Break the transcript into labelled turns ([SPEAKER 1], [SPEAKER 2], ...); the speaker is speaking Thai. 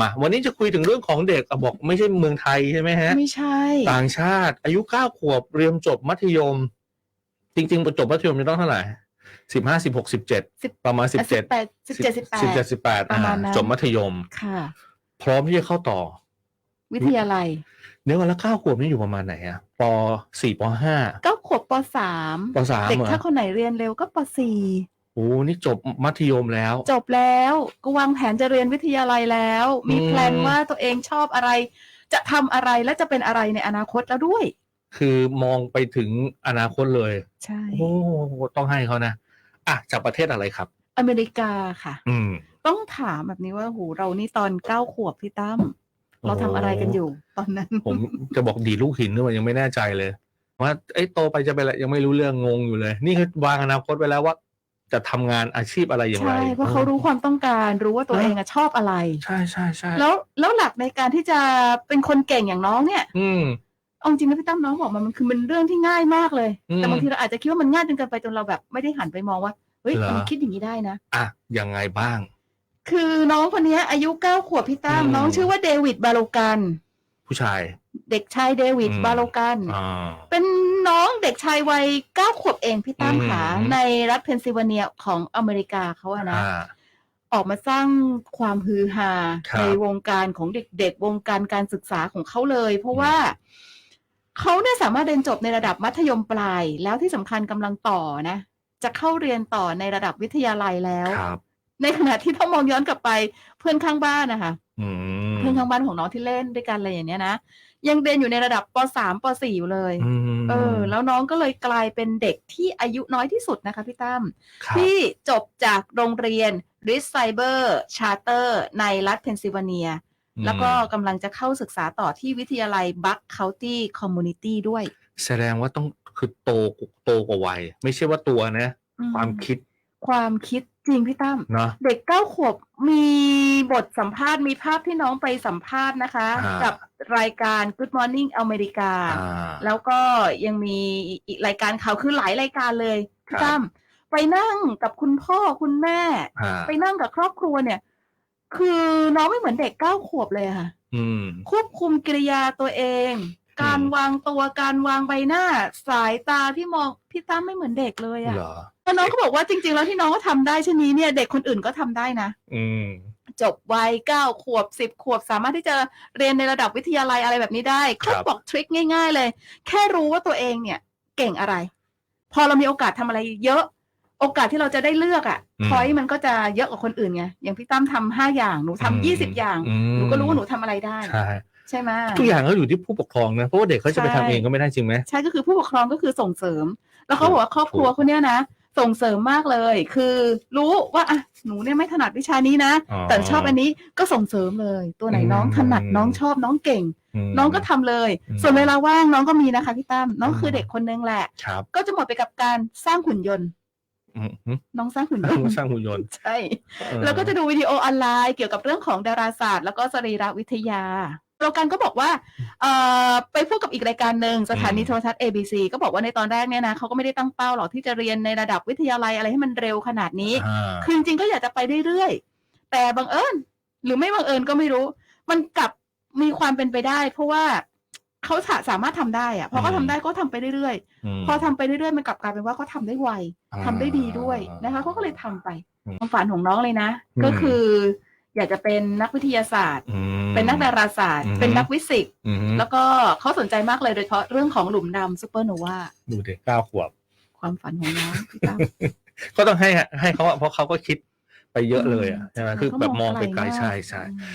[SPEAKER 1] มาวันนี้จะคุยถึงเรื่องของเด็กอะบอกไม่ใช่เมืองไทยใช่ไหมฮะ
[SPEAKER 2] ไม่ใช่
[SPEAKER 1] ต่างชาติ อายุเก้าขวบเรียนจบมัธยม จริงๆจบมัธยมจะต้องเท่าไหร่สิบห้าสิบหกสิบเจ็ด
[SPEAKER 2] สิบ
[SPEAKER 1] ประมาณสิบเจ็ด
[SPEAKER 2] แปดสิบเจ็ดสิบแปด
[SPEAKER 1] สิบเจ็ดสิบแปด
[SPEAKER 2] ประมาณนั้น
[SPEAKER 1] จบมัธยม
[SPEAKER 2] ค่ะ
[SPEAKER 1] พร้อมที่จะเข้าต่อ
[SPEAKER 2] วิทยาลัย
[SPEAKER 1] เดี๋ยวก่อนแล้วเก้าขวบนี่อยู่ประมาณไหนอะปสี่ปห้า
[SPEAKER 2] เก้าขวบปสาม
[SPEAKER 1] ปสาม
[SPEAKER 2] เด็ก
[SPEAKER 1] เหรอ
[SPEAKER 2] ถ้าคนไหนเรียนเร็วก็ปสี่
[SPEAKER 1] โอ้นี่จบมัธยมแล้ว
[SPEAKER 2] จบแล้วก็วางแผนจะเรียนวิทยาลัยแล้ว มี
[SPEAKER 1] อืม
[SPEAKER 2] แพลนว่าตัวเองชอบอะไร จะทำอะไรและจะเป็นอะไรในอนาคตแล้วด้วย
[SPEAKER 1] คือมองไปถึงอนาคตเลย
[SPEAKER 2] ใช่
[SPEAKER 1] โอ้ต้องให้เขานะอะจากประเทศอะไรครับ
[SPEAKER 2] อเมริกาค่ะ
[SPEAKER 1] อืม
[SPEAKER 2] ต้องถามแบบนี้ว่าหูเรานี่ตอนเก้าขวบพี่ตั้มเราทำอะไรกันอยู่ ตอนนั้น
[SPEAKER 1] ผมจะบอกดีดลูกหินด้วยยังไม่แน่ใจเลยว่าไอ้ยโตไปจะเป็นอะไรยังไม่รู้เรื่องงงอยู่เลย นี่คือวางอนาคตไว้แล้วว่า จะทำงานอาชีพอะไรอย่างไร
[SPEAKER 2] ใช่เพราะเขารู้ความต้องการรู้ว่าตัวเองอะชอบอะไร
[SPEAKER 1] ใช่ใช่ใช่
[SPEAKER 2] แล้วแล้วหลักในการที่จะเป็นคนเก่งอย่างน้องเนี่ย
[SPEAKER 1] อืม
[SPEAKER 2] เอาจริงนะพี่ตั้มน้องบอกมามันคือมันเรื่องที่ง่ายมากเลย
[SPEAKER 1] อืม
[SPEAKER 2] แต่บางทีเราอาจจะคิดว่ามันง่ายจนเกินไปจนเราแบบไม่ได้หันไปมองว่าเฮ้ย
[SPEAKER 1] เหรอ
[SPEAKER 2] มันคิดอย่างนี้ได้นะ
[SPEAKER 1] อะยังไงบ้าง
[SPEAKER 2] คือน้องคนนี้อายุเก้าขวบพี่ตั้ม
[SPEAKER 1] อืม
[SPEAKER 2] น้องชื่อว่าเดวิดบาโลกัน
[SPEAKER 1] ผู้ชาย
[SPEAKER 2] เด็กชายเดวิด
[SPEAKER 1] อืม
[SPEAKER 2] บาโลกัน
[SPEAKER 1] อ่า
[SPEAKER 2] เป็นน้องเด็กชายวัยเก้าขวบเองพี่ตั้ม
[SPEAKER 1] อืม
[SPEAKER 2] ขาในรัฐเพนซิลเวเนียของอเมริกาเขาอะนะ
[SPEAKER 1] อ่า
[SPEAKER 2] ออกมาสร้างความฮือฮา
[SPEAKER 1] ครับ
[SPEAKER 2] ในวงการของเด็กๆ วงการการศึกษาของเขาเลย เพราะว่าเขาเนี่ยสามารถเรียนจบในระดับมัธยมปลาย แล้วที่สำคัญกำลังต่อนะ จะเข้าเรียนต่อในระดับวิทยาลัยแล้ว
[SPEAKER 1] ครับ
[SPEAKER 2] ในขณะที่ถ้ามองย้อนกลับไปเพื่อนข้างบ้านนะคะ
[SPEAKER 1] อืม
[SPEAKER 2] เพื่อนข้างบ้านของน้องที่เล่นด้วยกันอะไรอย่างเนี้ยนะยังเรียนอยู่ในระดับปสามปสี่อยู่เลย
[SPEAKER 1] อืม
[SPEAKER 2] เออ แล้วน้องก็เลยกลายเป็นเด็กที่อายุน้อยที่สุดนะคะพี่ตั้ม
[SPEAKER 1] ครับ
[SPEAKER 2] ที่จบจากโรงเรียนริสไซเบอร์ชาร์เตอร์ในรัฐเพนซิลเวเนีย
[SPEAKER 1] อืม
[SPEAKER 2] แล้วก็กำลังจะเข้าศึกษาต่อที่วิทยาลัยบัคเคาน์ตี้คอมมูนิตี้ด้วย
[SPEAKER 1] แสดงว่าต้องคือโตโตกว่าวัย ไม่ใช่ว่าตัวนะ
[SPEAKER 2] อืม
[SPEAKER 1] ความคิด
[SPEAKER 2] ความคิด จริงพี่ตั้ม
[SPEAKER 1] เนาะ
[SPEAKER 2] เด็กเก้าขวบมีบทสัมภาษณ์มีภาพที่น้องไปสัมภาษณ์นะคะ
[SPEAKER 1] อ่ากั
[SPEAKER 2] กับรายการ Good Morning อเมริกา
[SPEAKER 1] อ่า
[SPEAKER 2] แล้วก็ยังมีอีกรายการข่าวคือหลายรายการเลย
[SPEAKER 1] ครั
[SPEAKER 2] พี่
[SPEAKER 1] บ
[SPEAKER 2] ตั้มไปนั่งกับคุณพ่อคุณแม่
[SPEAKER 1] อ่า
[SPEAKER 2] ไปนั่งกับครอบครัวเนี่ย คือน้องไม่เหมือนเด็กเก้าขวบเลยอะค่ะ
[SPEAKER 1] อืม
[SPEAKER 2] ควบคุมกิริยาตัวเอง การ
[SPEAKER 1] อืม
[SPEAKER 2] วางตัวการวางใบหน้า สายตาที่มองพี่ตั้มไม่เหมือนเด็กเลยอะ
[SPEAKER 1] เหรอ
[SPEAKER 2] แล้วน้องก็บอกว่าจริง ๆ แล้วที่น้องก็ทำได้เช่นนี้เนี่ยเด็กคนอื่นก็ทำได้นะ
[SPEAKER 1] อืม
[SPEAKER 2] จบวัยเก้าขวบสิบขวบสามารถที่จะเรียนในระดับวิทยาลัยอะไรแบบนี้ได้
[SPEAKER 1] ครั
[SPEAKER 2] เขา
[SPEAKER 1] บ
[SPEAKER 2] บอกทริคง่าย ๆ เลย แค่รู้ว่าตัวเองเนี่ยเก่งอะไร พอเรามีโอกาสทำอะไรเยอะ โอกาสที่เราจะได้เลือกอะ่ะพอยมันก็จะเยอะกว่าคนอื่นไงอย่างพี่ตั้มทำห้าอย่างหนูทำยี่สิบอย่าง
[SPEAKER 1] อืม
[SPEAKER 2] หนูก็รู้ว่าหนูทำอะไรได้
[SPEAKER 1] ใช่
[SPEAKER 2] ใช่ไหม
[SPEAKER 1] ทุกอย่างก็อยู่ที่ผู้ปกครองนะเพราะว่าเด็กเขาจะไป
[SPEAKER 2] ใช่
[SPEAKER 1] ทำเองก็ไม่ได้จริงไหม
[SPEAKER 2] ใช่ก็คือผู้ปกครองก็คือส่งเสริม แล้วเขาบอกว่าครอบครัว
[SPEAKER 1] ถูก
[SPEAKER 2] คนเนี้ยนะ ส่งเสริมมากเลย คือรู้ว่าอะหนูเนี่ยไม่ถนัดวิชานี้นะ
[SPEAKER 1] อ๋อ
[SPEAKER 2] แต่ชอบอันนี้ก็ส่งเสริมเลย ตัวไหนน้อง
[SPEAKER 1] อืม
[SPEAKER 2] ถนัดน้องชอบน้องเก่ง
[SPEAKER 1] ม
[SPEAKER 2] น้องก็ทำเลย
[SPEAKER 1] อืม
[SPEAKER 2] ส่วนเวลาว่างน้องก็มีนะคะพี่ตั้มน้อง
[SPEAKER 1] อืม
[SPEAKER 2] คือเด็กคนนึงแหละ
[SPEAKER 1] ครับ
[SPEAKER 2] ก็จะหมดไปกับการสร้างหุ่นยนต์
[SPEAKER 1] อืมอืม
[SPEAKER 2] น้องสร้างหุ่นยนต์
[SPEAKER 1] สร้างหุ่นยนต์
[SPEAKER 2] ใช่
[SPEAKER 1] เออ
[SPEAKER 2] แล้วก็จะดูวิดีโอออนไลน์เกี่ยวกับเรื่องของดาราศาสตร์ แล้วก็สรีรวิทยา โปรกันก็บอกว่าเอ่อไปพูดกับอีกรายการหนึ่งสถานีโทรทัศน์ ABC ก็บอกว่าในตอนแรกเนี่ยนะเขาก็ไม่ได้ตั้งเป้าหรอกที่จะเรียนในระดับวิทยาลัยอะไรให้มันเร็วขนาดนี้
[SPEAKER 1] อ่า
[SPEAKER 2] คือจริงๆก็อยากจะไปเรื่อยๆ แต่บังเอิญหรือไม่บังเอิญก็ไม่รู้ มันกลับมีความเป็นไปได้ เพราะว่าเขาสาสามารถทำได้อะพอเขาทำได้ก็ทำไปเรื่อย
[SPEAKER 1] ม
[SPEAKER 2] ๆ พอทำไปเรื่อยๆ มันกลับกลายเป็นว่าเขาทำได้ไว
[SPEAKER 1] อ่า
[SPEAKER 2] ทำได้ดีด้วยนะคะเขาก็เลยทำไป
[SPEAKER 1] อืม
[SPEAKER 2] ความฝันของน้องเลยนะ
[SPEAKER 1] อืม
[SPEAKER 2] ก็คือ อยากจะเป็นนักวิทยาศาสตร์
[SPEAKER 1] อืม
[SPEAKER 2] เป็นนักดาราศาสตร์
[SPEAKER 1] อืม
[SPEAKER 2] เป็นนักวิสิกส์
[SPEAKER 1] อืม
[SPEAKER 2] แล้วก็เขาสนใจมากเลยโดยเฉพาะเรื่องของหลุมดำซูเปอร์โนวา
[SPEAKER 1] ดูเด็กเก้าขวบ
[SPEAKER 2] ความฝันของน้องพี่ตั้ม
[SPEAKER 1] ก็ต้องให้ให้เขาอะเพราะเขาก็คิดไปเยอะเลยอะใช่ไหมคือแบบมองไปไกลา
[SPEAKER 2] ก
[SPEAKER 1] ใช่ใช่
[SPEAKER 2] อืม